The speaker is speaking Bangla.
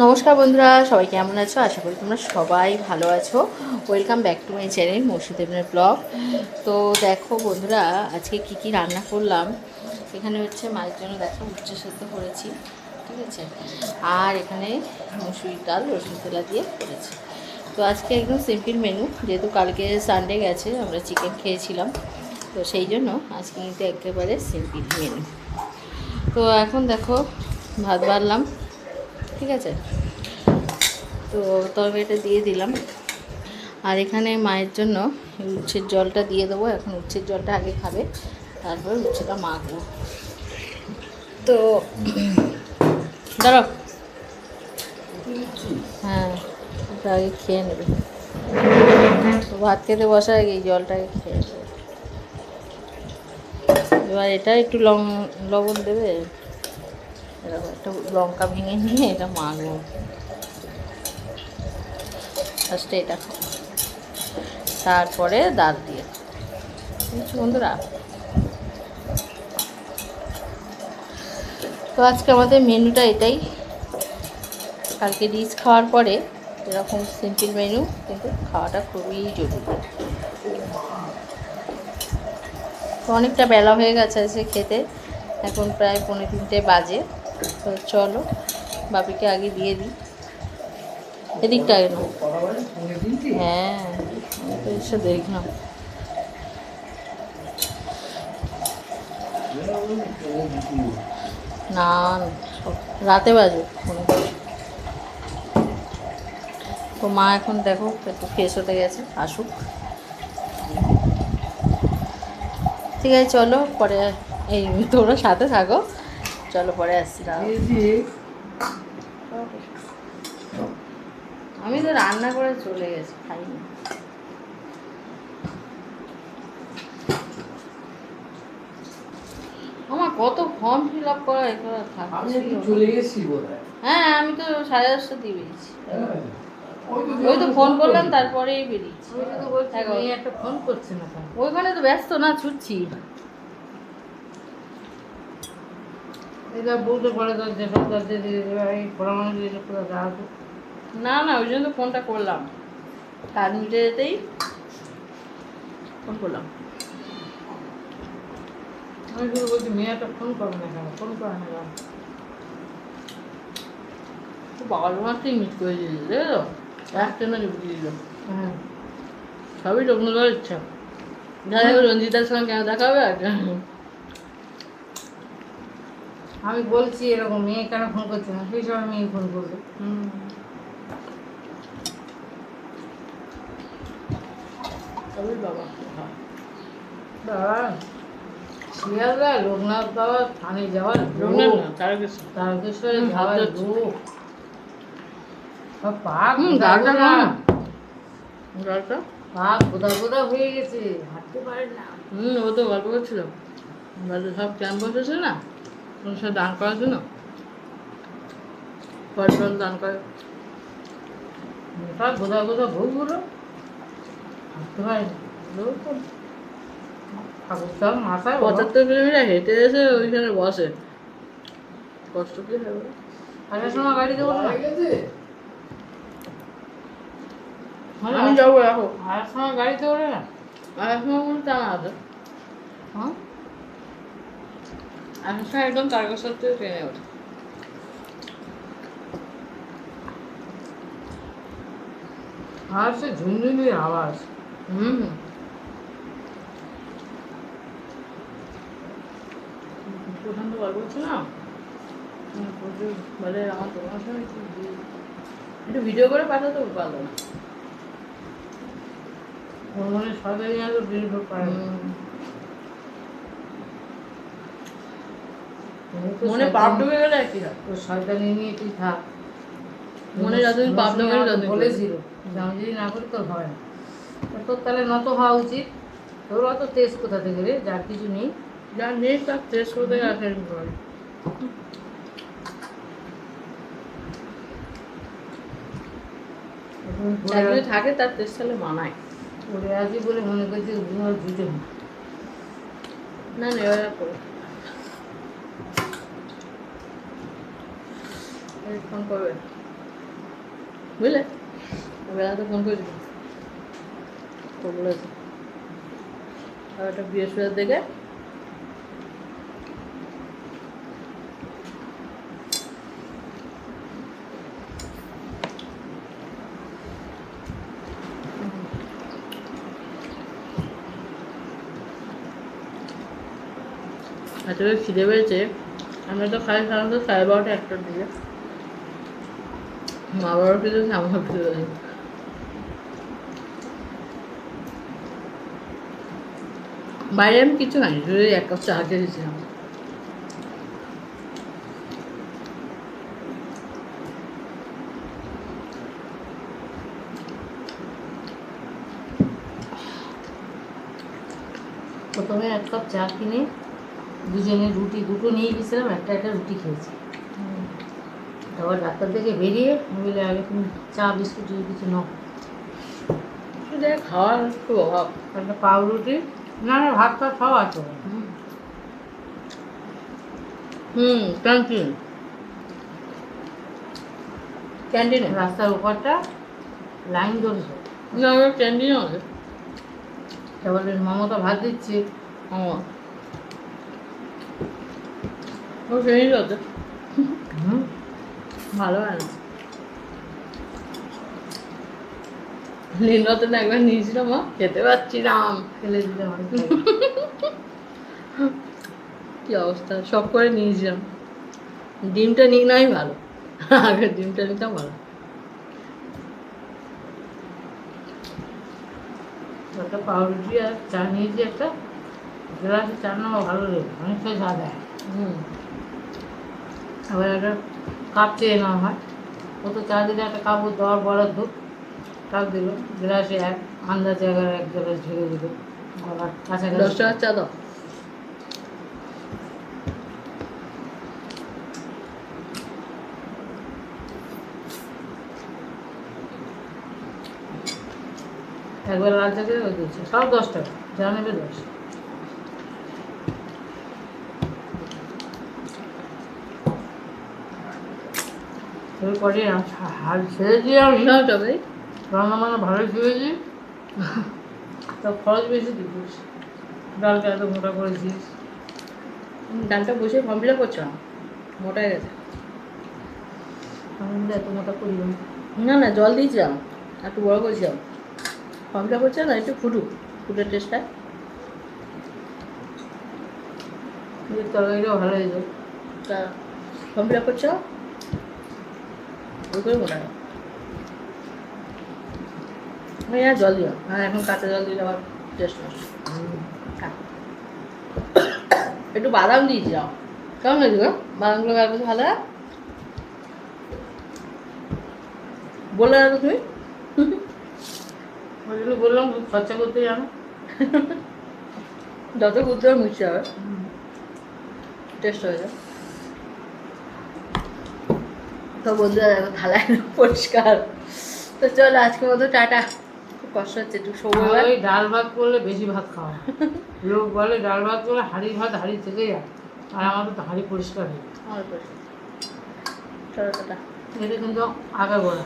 নমস্কার বন্ধুরা, সবাই কেমন আছো? আশা করি তোমরা সবাই ভালো আছো। Welcome back to my channel মসুদেবনের blog তো দেখো বন্ধুরা, আজকে কি কি রান্না করলাম, এখানে হচ্ছে মায়ের জন্য দেখো উচ্চ সেদ্ধ করেছি, ঠিক আছে? আর এখানে মুসুরির ডাল, রসুন তেলা দিয়ে করেছি। তো আজকে একদম সিম্পল মেনু যেহেতু কালকে সানডে গেছে, আমরা চিকেন খেয়েছিলাম। তো সেই জন্য আজকে কিন্তু একেবারে সিম্পল মেনু তো এখন দেখো, ভাত বাড়লাম। ঠিক আছে? তো তরকারিটা দিয়ে দিলাম। আর এখানে মায়ের জন্য উচ্ছের জলটা দিয়ে দেবো। এখন উচ্ছের জলটা আগে খাবে, তারপর উচ্ছেটা মাখবো। তো দাঁড়াও। হ্যাঁ ওটা আগে খেয়ে নেবে। ভাত খেতে বসার আগে এই জলটাকে খেয়ে নেবে। এবার এটা একটু লং লবণ দেবে? এরকম একটা লঙ্কা ভেঙে নিয়ে এটা মাখবো। ফার্স্টে এটা তারপরে দাঁত দিয়ে বন্ধুরা। তো আজকে আমাদের মেনুটা এটাই। কালকে রিচ খাওয়ার পরে এরকম সিম্পল মেনু কিন্তু খাওয়াটা খুবই জরুরি। তো অনেকটা বেলা হয়ে গেছে আজকে খেতে। এখন প্রায় পনেরো তিনটে বাজে। তো চলো, বাপিকে আগে দিয়ে দিই। এদিকটা আগে হ্যাঁ এসে দেখলাম। না, রাতে বাজে তো মা এখন দেখো, একটু ফ্রেশ হতে গেছে, আসুক। ঠিক আছে, চলো, পরে এই তোমরা সাথে থাকো। চলো পরে আসছি আমি তো রান্না করে চলে গেছি খাইনি। আমার কত ফর্ম ফিল আপ করা চলে গেছি হ্যাঁ আমি তো সাড়ে দশটা দিয়ে বেরিয়েছি। ওই তো। ফোন করলাম তারপরেই বেরিয়েছি। একটা ফোন করছে না ওইখানে তো ব্যস্ত না ছুটছি। এটা বলতে পারে না না ওই জন্য তো ফোনটা করলাম। কাজ মিটে যেতেই ফোন করলাম। আমি শুধু বলছি মেয়েটা ফোন করবে না কেন? ফোন করে না কেন? বাবার মিট করে দিয়েছে দেখো একটা না নিয়ে দিল। হ্যাঁ। সবই রবীন্দ্রনাথ ইচ্ছা। দেখা রঞ্জিতার সঙ্গে কেন দেখা হবে আর? আমি বলছি এরকম মেয়ে কেন ফোন করছে না? সেই সময় মেয়ে ফোন করবে। হুম। বাবা হ্যাঁ। বাবা শিয়ালদা লোকনাথ বাবা থানে যাওয়ার রবীন্দ্রনাথ না তারকেশ্বর। তারকেশ্বরে হুম, যাওয়ার লোক সব পাক হুম গোদা গালটা গোদা। না গালটা? পাক গোদা গোদা হয়ে গেছে? হাঁটতে পারে না। হুম ও তো গল্প করছিল। সব ক্যাম্প বসেছে না? ওর দান করার জন্য? ফল দান করে। মোটা গোদা গোদা বউগুলো হাঁটতে পারে মাথায়। পঁচাত্তর কিলোমিটার হেঁটে এসে ওইখানে বসে। কষ্ট কি হবে? আসার সময় গাড়িতে আমি যাব রাখো। আসার সময় গাড়িতে ওঠে না। আর এখন কোনো টানা আছে হ্যাঁ? সময় একদম তারকেশ্বর থেকে ট্রেনে ওঠে আর সে ঝুনঝুনির আওয়াজ হুম তো গল্প করছে না প্রচুর বলে আমার তোমার সঙ্গে একটু ভিডিও করে পাঠাতে পারল না মনে সবাই আরও পারে না। হুম। ও তো মনে পাপ ঢুকে গেলে একই হয়। ও শয়তানি নিয়ে তুই থাক। মনে যতদিন পাপ ঢোকে আমাকে ততদিন বলেছিল আমি যদি না করি তোর হয় না। তোর তাহলে নত হওয়া উচিত। তোর অত তেজ কোথা থেকে রে? যার কিছু নেই। যা নেই তার পড়ে চাকরি আছি- থাকে তার টেস্ট তাহলে মানায়। পড়ে আছি বলে মনে করছি ঘুমার জুটে না না এবার করো ফোন করবে। বুঝলে? বেলা তো ফোন করেছিল তো বলেছে আর একটা বৃহস্পতিবার দেখে। এত খিদে পেয়েছে? আমরা তো খাই সাধারণত সাড়ে বারোটা একটার দিকে মা বাবার খিদে আমার পেয়েছে বাইরে আমি কিছু খাইনি, শুধু এক কাপ চা খেয়েছিলাম প্রথমে এক কাপ চা কিনে দুজনে রুটি দুটো নিয়ে গেছিলাম, একটা একটা রুটি খেয়েছি। তারপর ডাক্তার থেকে বেরিয়ে আমি আগে তুমি চা বিস্কুট যদি কিছু নাও। শুধু খাওয়ার একটু অভাব। একটা পাউরুটি না না ভাত টাত সব আছে। হুম ক্যান্টিন। ক্যান্টিনে। রাস্তার উপরটা লাইন ধরেছে। না আমার ক্যান্টিনে আছে। তারপরে মমতা ভাত দিচ্ছে। আমার ও সেই হুম। ভালো হয় না। লীলরতন একবার নিয়েছিলাম মা খেতে পাচ্ছিলাম। ফেলে দিলে অনেক কি অবস্থা? সব করে নিয়েছিলাম। ডিমটা নিই নাই ভালো। আগে ডিমটা নিতাম ভালো। একটা পাউরুটি আর চা নিয়েছি একটা। গ্লাসে চা নেওয়া ভালো লাগে অনেকটা চা দেয়। হুম। আবার একটা কাপ চেয়ে নেওয়া হয় ও তো চা দিলে একটা কাপ দেওয়ার বরাদ্দ কাপ দিল। গ্লাসে এক আন্দাজে এগারো এক গ্লাস ঢেলে দিল। দশ টাকার চা দাও। একবার লাল চা দিয়ে দিচ্ছে সব দশ টাকা। যা নেবে দশ। এরপরে হাল ছেড়েছি আমি। রান্না বান্না ভালোই ছেড়েছি তো খরচ বেশি দিচ্ছিস ডালটা এত মোটা করেছিস ডালটা বসে ফর্ম ফিল আপ করছ না? মোটা গেছে। আমি এত মোটা করি না না জল দিয়েছিলাম। একটু বড় করেছিলাম। ফর্ম ফিল আপ করছে না? একটু ফুটুক ফুটের টেস্টটা কিন্তু তরকারিটাও ভালো হয়ে যায় তা ফর্ম ফিল আপ করছ? ওই করে মোটা হয়। আমি জল দিও আর এখন কাঁচা জল দিলে আবার টেস্ট একটু বাদাম দিয়েছিলাম কেমন হয়েছে গো? বাদামগুলো বের করতে ভালো হয়? বলে রাখো তুমি। ওই জন্য বললাম খরচা করতে জানো যত বুঝতে হবে মিশতে হবে টেস্ট হয়ে যায় তো বন্ধুরা দেখো থালায় পরিষ্কার। তো চলো আজকের মতো টাটা। খুব কষ্ট হচ্ছে একটু সময় ওই ডাল ভাত করলে বেশি ভাত খাওয়া লোক বলে ডাল ভাত করলে হাঁড়ি ভাত হাঁড়ি থেকে যায় আর আমার তো হাঁড়ি পরিষ্কার হয়ে যায়। চলো টাটা। এটা কিন্তু আগে গোড়া